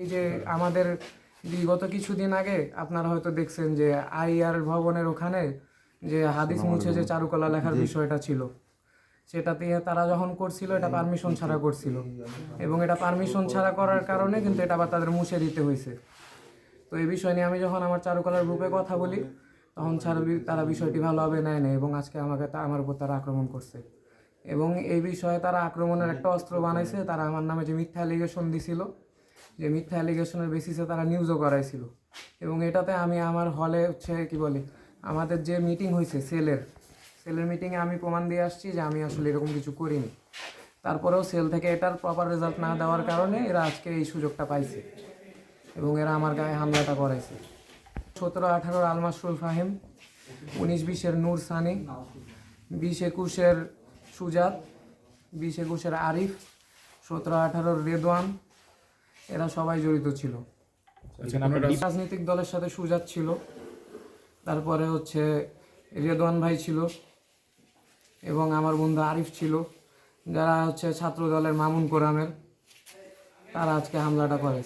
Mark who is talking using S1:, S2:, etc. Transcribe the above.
S1: এই যে আমাদের বিগত কিছুদিন আগে আপনারা হয়তো দেখছেন যে আইআর ভবনের ওখানে যে হাদিস মুছে যে চারুকলা লেখার বিষয়টা ছিল সেটা দিয়ে তারা যখন করছিল এটা পারমিশন ছাড়া করছিল। এবং এটা পারমিশন ছাড়া করার কারণে কিন্তু এটা আবার তাদের মুছে দিতে হয়েছে। তো এই বিষয় নিয়ে আমি যখন আমার চারুকলার গ্রুপে কথা বলি তখন ছাড়া তারা বিষয়টি ভালোভাবে নেয় না এবং আজকে আমাকে তা- আমার উপর তারা আক্রমণ করছে। এবং এই বিষয়ে তারা আক্রমণের একটা অস্ত্র বানাইছে তারা আমার নামে যে মিথ্যা অ্যালিগেশন দিছিল যে মিথ্যা অ্যালিগেশনের বেসিসে তারা নিউজও করাইছিল। এবং এটাতে আমি আমার হলে হচ্ছে কি বলে, আমাদের যে মিটিং হয়েছে সেলের সেলের মিটিংয়ে আমি প্রমাণ দিয়ে আসছি যে আমি আসলে এরকম কিছু করিনি। তারপরেও সেল থেকে এটার প্রপার রেজাল্ট না দেওয়ার কারণে এরা আজকে এই সুযোগটা পাইছে। এবং এরা আমার গায়ে হামলাটা করাইছে। সতেরো আঠারোর আলমাসরুল ফাহিম, উনিশ বিশের নূর সানি, বিশ একুশের সুজাত, বিশ একুশের আরিফ, সতেরো আঠারোর রেদওয়ান এরা সবাই জড়িত ছিল। রাজনৈতিক দলের সাথে সুজাত ছিল। তারপরে হচ্ছে রেদওয়ান ভাই ছিল এবং আমার বন্ধু আরিফ ছিল যারা হচ্ছে ছাত্র দলের মামুন কোরামের তারা আজকে হামলাটা করে